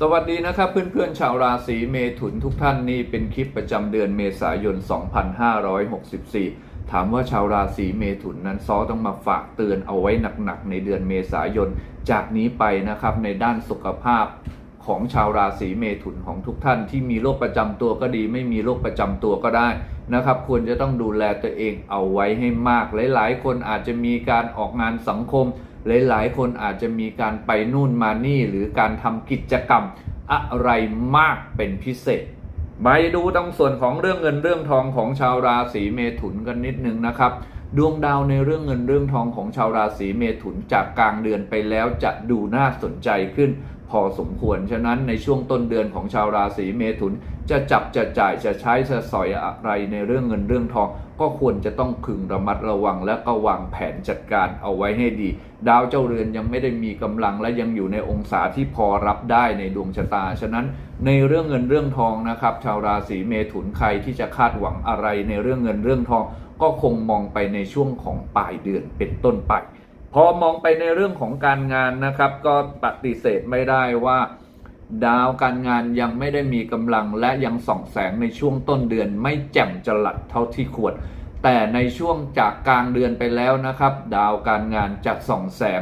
สวัสดีนะครับเพื่อนๆชาวราศีเมถุนทุกท่านนี่เป็นคลิปประจำเดือนเมษายน 2564 ถามว่าชาวราศีเมถุนนั้นซ้อต้องมาฝากเตือนเอาไว้หนักๆในเดือนเมษายน จากนี้ไปนะครับในด้านสุขภาพของชาวราศีเมถุนของทุกท่านที่มีโรคประจำตัวก็ดี ไม่มีโรคประจำตัวก็ได้นะครับ ควรจะต้องดูแลตัวเองเอาไว้ให้มากหลายๆ คนอาจจะมีการออกงานสังคม หลายๆ คนอาจจะมีการไปนู่นมานี่หรือการทำกิจกรรมอะไรมากเป็นพิเศษมาดูตรงส่วนของเรื่องเงินเรื่องทองของชาวราศีเมถุนกันนิดนึงนะครับ ดวงดาวในเรื่องเงินเรื่องทองของชาวราศีเมถุนจากกลางเดือนไปแล้วจะดูน่าสนใจขึ้น พอสมควร ฉะนั้นในช่วงต้นเดือนของชาวราศีเมถุน จะจับจะจ่ายจะใช้จะสอยอะไรในเรื่องเงินเรื่องทอง ก็ควรจะต้องพึงระมัดระวังและก็วางแผนจัดการเอาไว้ให้ดี ดาวเจ้าเรือนยังไม่ได้มีกำลังและยังอยู่ในองศาที่พอรับได้ในดวงชะตา ฉะนั้นในเรื่องเงินเรื่องทองนะครับ ชาวราศีเมถุนใครที่จะคาดหวังอะไรในเรื่องเงินเรื่องทอง ก็คงมองไปในช่วงของปลายเดือนเป็นต้นไป พอมองไปในเรื่องของการงานนะครับ ก็ปฏิเสธไม่ได้ว่า ดาวการงานยังไม่ได้มีกำลังและยังส่องแสงในช่วงต้นเดือน ไม่แจ่มจรัดเท่าที่ควร แต่ในช่วงจากกลางเดือนไปแล้วนะครับ ดาวการงานจะส่องแสง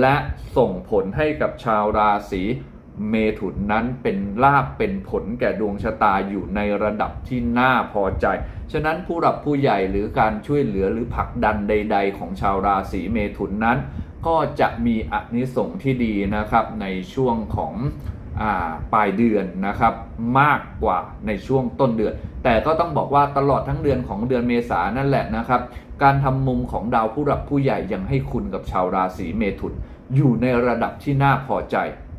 และส่งผลให้กับชาวราศี เมถุนนั้นเป็นลาบเป็นผลแก่ดวงชะตาอยู่ในระดับที่น่าพอใจ ฉะนั้นผู้หลักผู้ใหญ่หรือการช่วยเหลือหรือผลักดันใด ๆ ของชาวราศีเมถุนนั้น ก็จะมีอนิสงส์ที่ดีนะครับในช่วงของอปลายเดือนนะครับมากกว่าในช่วงต้นเดือน แต่ก็ต้องบอกว่าตลอดทั้งเดือนของเดือนเมษานั่นแหละนะครับ การทำมุมของดาวผู้หลักผู้ใหญ่ยังให้คุณกับชาวราศีเมถุนอยู่ในระดับที่น่าพอใจ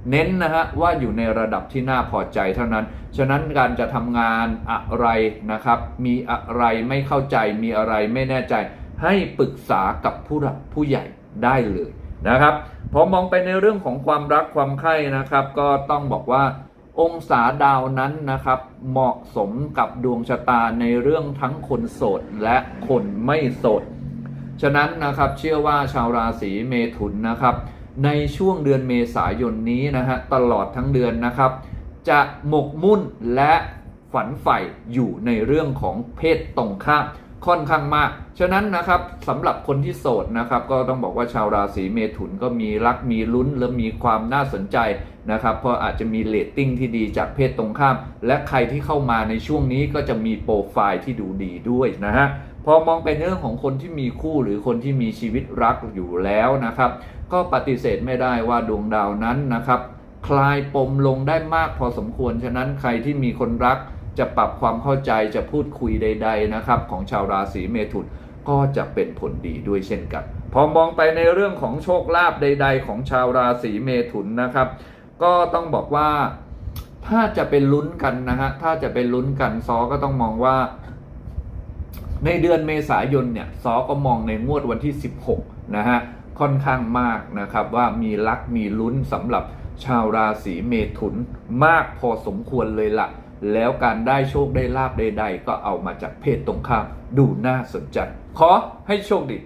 เน้นนะฮะว่าอยู่ในระดับที่น่าพอใจเท่านั้น ฉะนั้นการจะทำงานอะไรนะครับ มีอะไรไม่เข้าใจ มีอะไรไม่แน่ใจ ให้ปรึกษากับผู้หลักผู้ใหญ่ได้เลยนะครับพอมองไปในเรื่องของความรักความใคร่นะครับ ก็ต้องบอกว่าองศาดาวนั้นนะครับ เหมาะสมกับดวงชะตาในเรื่องทั้งคนโสดและคนไม่โสด ฉะนั้นนะครับเชื่อว่าชาวราศีเมถุนนะครับ ในช่วงเดือนเมษายนนี้นะฮะตลอดทั้งเดือนนะครับ จะหมกมุ่นและฝันใฝ่อยู่ในเรื่องของเพศตรงข้ามค่อนข้างมาก ฉะนั้นนะครับสำหรับคนที่โสดนะครับ ก็ต้องบอกว่าชาวราศีเมถุนก็มีรักมีลุ้นและมีความน่าสนใจนะครับเพราะอาจจะมีเรตติ้งที่ดีจากเพศตรงข้าม และใครที่เข้ามาในช่วงนี้ก็จะมีโปรไฟล์ที่ดูดีด้วยนะฮะ พอมองไปในเรื่องของคนที่มีคู่หรือคนที่มีชีวิตรักอยู่แล้วนะครับ ก็ปฏิเสธไม่ได้ว่าดวงดาวนั้นนะครับ คลายปมลงได้มากพอสมควรฉะนั้นใครที่มีคนรักจะปรับความเข้าใจจะพูดคุยใด ๆนะครับ ของชาวราศีเมถุนก็จะเป็นผลดีด้วยเช่นกัน พอมองไปในเรื่องของโชคลาภใด ๆ ของชาวราศีเมถุนนะครับ ก็ต้องบอกว่าถ้าจะเป็นลุ้นกันนะฮะถ้าจะเป็นลุ้นกันซอก็ต้องมองว่า ในเดือนเมษายนเนี่ยซอก็มองในงวดวันที่ 16 นะฮะ ค่อนข้างมากนะครับว่ามีลักมีลุ้นสำหรับชาวราศีเมถุนมากพอสมควรเลยละ่ะ แล้วการได้โชคได้ลาบใดๆ ก็เอามาจากเพศตรงข้ามดูน่าสนใจ ขอให้โชคดี